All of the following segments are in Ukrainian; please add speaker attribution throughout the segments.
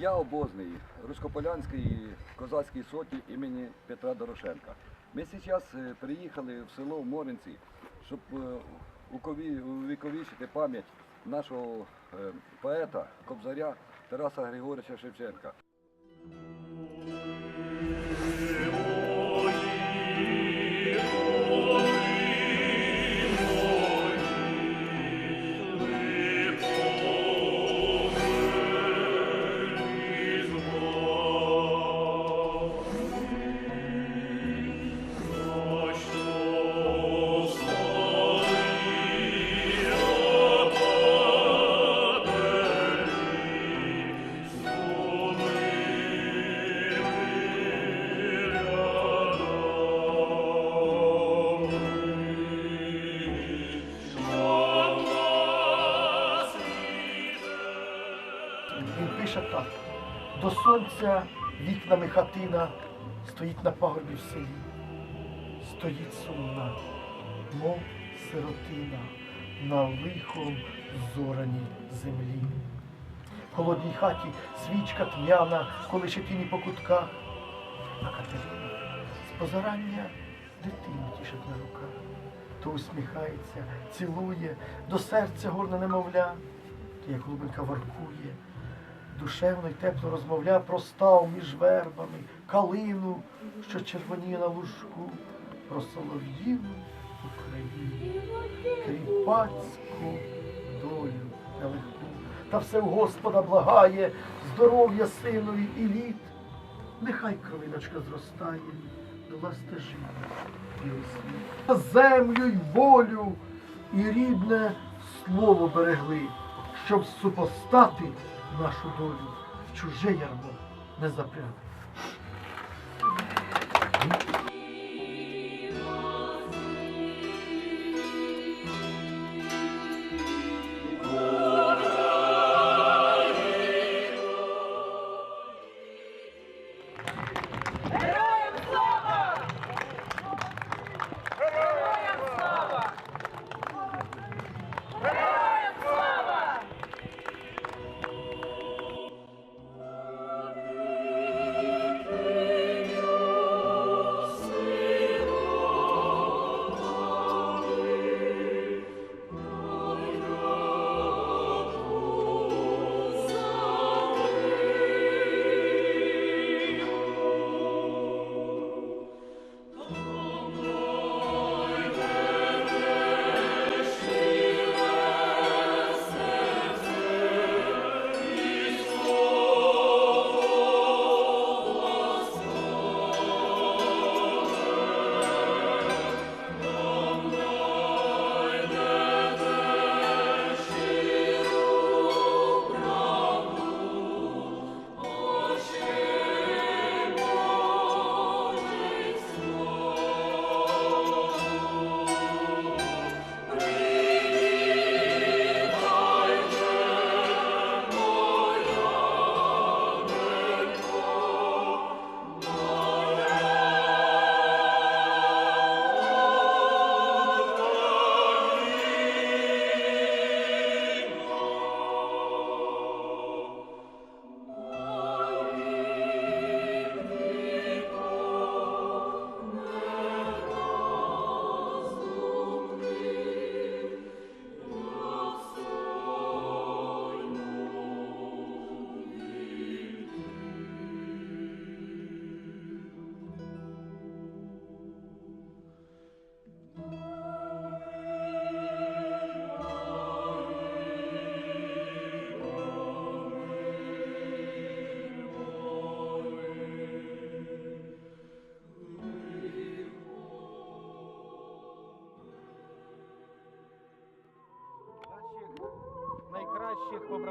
Speaker 1: Я обозний Руськополянської козацької сотні імені Петра Дорошенка. Ми зараз е, приїхали в село Моринці, щоб е, увіковічити пам'ять нашого е, поета, кобзаря Тараса Григоровича Шевченка.
Speaker 2: До сонця вікнами хатина стоїть на пагорбі в селі. Стоїть сумна, мов сиротина на лихом зораній землі. В холодній хаті свічка тьмяна, колише тіні по кутках. А Катерина з позарання дитину тішить на руках. То усміхається, цілує, до серця горне немовля, то як глибинка воркує, душевно й тепло розмовля про став між вербами, калину, що червоніє на лужку, про солов'їну Україну, кріпацьку долю нелегку. Та все в Господа благає, здоров'я синові і літ. Нехай кровиночка зростає до стежина і світ. Землю й волю і рідне слово берегли, щоб супостати нашу долю в чуже ярмо не запрягли.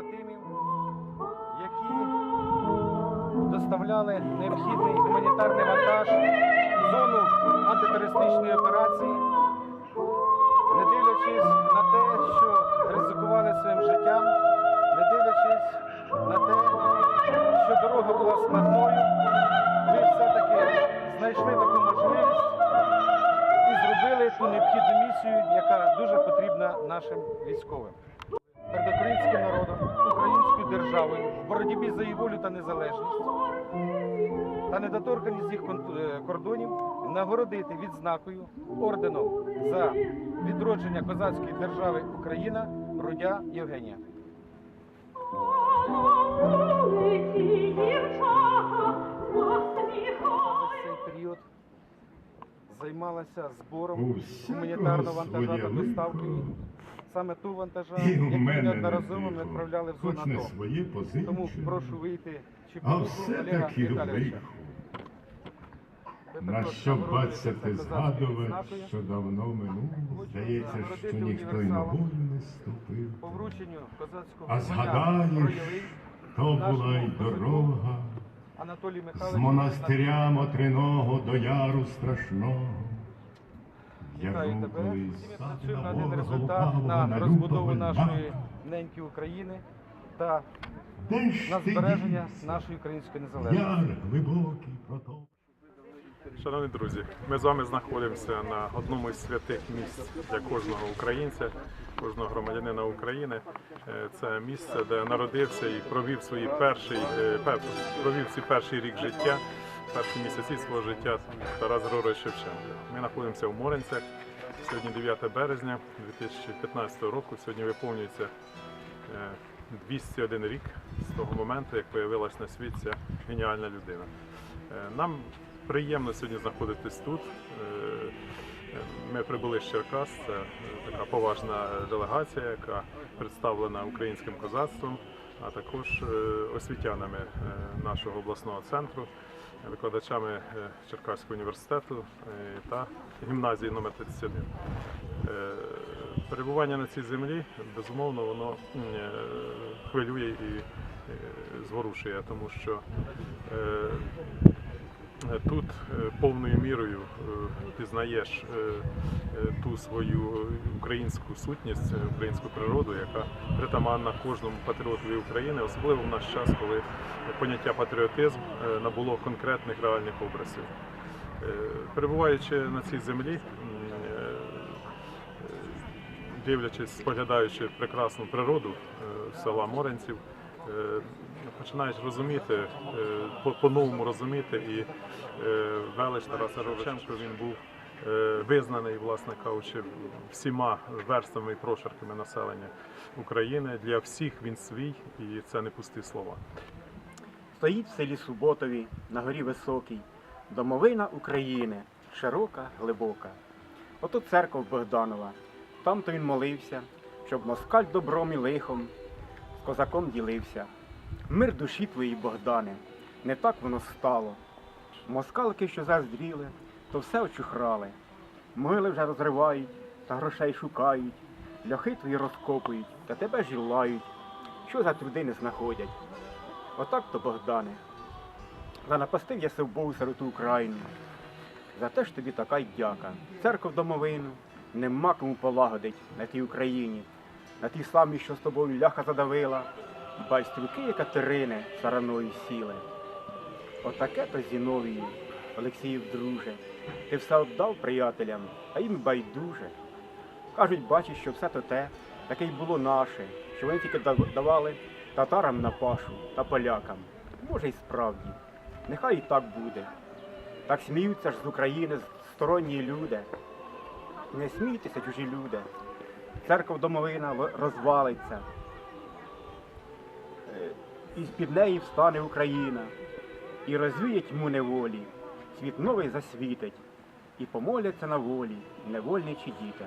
Speaker 3: Побратимів, які доставляли необхідний гуманітарний вантаж в зону антитерористичної операції, не дивлячись на те, що ризикували своїм життям, не дивлячись на те, що дорога була складною, ви все-таки знайшли таку можливість і зробили ту необхідну місію, яка дуже потрібна нашим військовим. Державою в боротьбі за її волю та незалежність та недоторканість їх е, кордонів нагородити відзнакою орденом за відродження козацької держави Україна Рудя Євгенія. Цей період займалася збором гуманітарного вантажа та доставкою саме ту вантажа, яку неодноразово ми відправляли в зону АТО. Тому прошу вийти
Speaker 4: а все
Speaker 3: Олега Віталійовича.
Speaker 4: На що
Speaker 3: нагородитеся
Speaker 4: бацяти
Speaker 3: козацькою
Speaker 4: що давно минуло, здається, що ніхто й
Speaker 3: універсалом.
Speaker 4: ногою не ступив. А згадаєш, То була й дорога з монастиря Мотриного до яру страшного.
Speaker 3: Вітаю тебе. ми працюємо на один результат на
Speaker 4: на
Speaker 3: розбудову нашої неньки України та на збереження нашої української незалежності.
Speaker 5: Шановні друзі, ми з вами знаходимося на одному із святих місць для кожного українця, кожного громадянина України. Е, Це місце, де народився і провів свій перший е, провів свій перший рік життя, перші місяці свого життя Тарас Григорович Шевченко. Ми знаходимося в Моринцях. Сьогодні 9 березня 2015 року. Сьогодні виповнюється е, 201 рік з того моменту, як появилась на світ ця геніальна людина. Е, Нам приємно сьогодні знаходитись тут. Е, Ми прибули з Черкас. Це е, така поважна делегація, яка представлена українським козацтвом, а також е, освітянами е, нашого обласного центру, викладачами е, Черкаського університету та гімназії номер 31. Е, Перебування на цій землі, безумовно, воно хвилює і зворушує, тому що Тут е, повною мірою е, пізнаєш е, ту свою українську сутність, українську природу, яка притаманна кожному патріотові України, особливо в наш час, коли поняття патріотизм набуло конкретних реальних образів. Перебуваючи на цій землі, дивлячись, споглядаючи прекрасну природу села Моренців, починаєш розуміти, е, по- по-новому розуміти і е, велич Тараса Шевченко він був е, визнаний, власне кажучи, всіма верствами і прошарками населення України. Для всіх він свій, і це не пусті слова.
Speaker 6: Стоїть в селі Суботові, на горі високій, домовина України, широка, глибока. Ото церква Богданова. Там то він молився, щоб москаль добром і лихом з козаком ділився. Мир душі твоїй, Богдане, не так воно стало. Москалки, що заздріли, то все очухрали. Могили вже розривають та грошей шукають, ляхи твої розкопують, та тебе ж і лають, що за труди не знаходять. Отак то, Богдане. Занапастив я Богу сироту Україну. За те ж тобі така й дяка. Церков домовину нема кому полагодить на тій Україні, на тій самій, що з тобою ляха задавила, Бальстрюки Екатерини сараною сіли. Отаке то Зіновію, Олексіїв друже, ти все отдав приятелям, а їм байдуже. Кажуть, бачиш, що все то те, таке й було наше, що вони тільки давали татарам на пашу та полякам. Може, й справді, нехай і так буде. Так сміються ж з України сторонні люди. Не смійтеся, чужі люди. Церква домовина розвалиться. Е, І з-під неї встане Україна, і розвіє тьму неволі, світ новий засвітить, і помоляться на волі невольничі діти.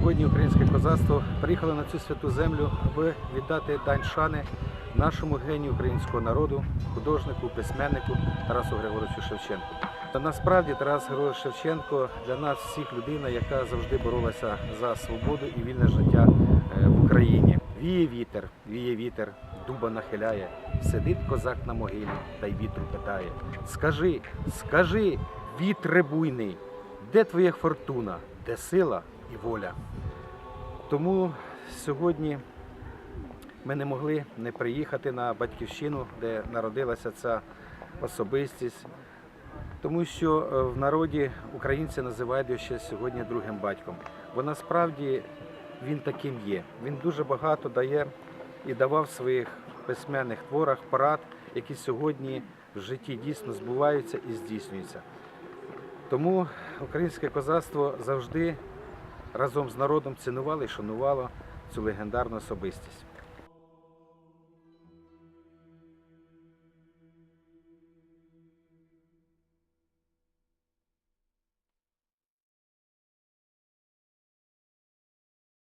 Speaker 3: Сьогодні українське козацтво приїхало на цю святу землю, аби віддати дань шани нашому генію українського народу, художнику, письменнику Тарасу Григоровичу Шевченку. Та насправді Тарас Григорович Шевченко для нас всіх людина, яка завжди боролася за свободу і вільне життя е, в
Speaker 7: Україні. Віє вітер, віє вітер, дуба нахиляє, сидить козак на могилі та й вітру питає. Скажи, скажи, вітре буйний, де твоя фортуна, де сила і воля? Тому сьогодні ми не могли не приїхати на батьківщину, де народилася ця особистість, тому що е, в народі українці називають його ще сьогодні другим батьком. Бо насправді він таким є. Він дуже багато дає і давав в своїх письменних творах порад, які сьогодні в житті дійсно збуваються і здійснюються. Тому українське козацтво завжди разом з народом цінувала і шанувало цю легендарну особистість.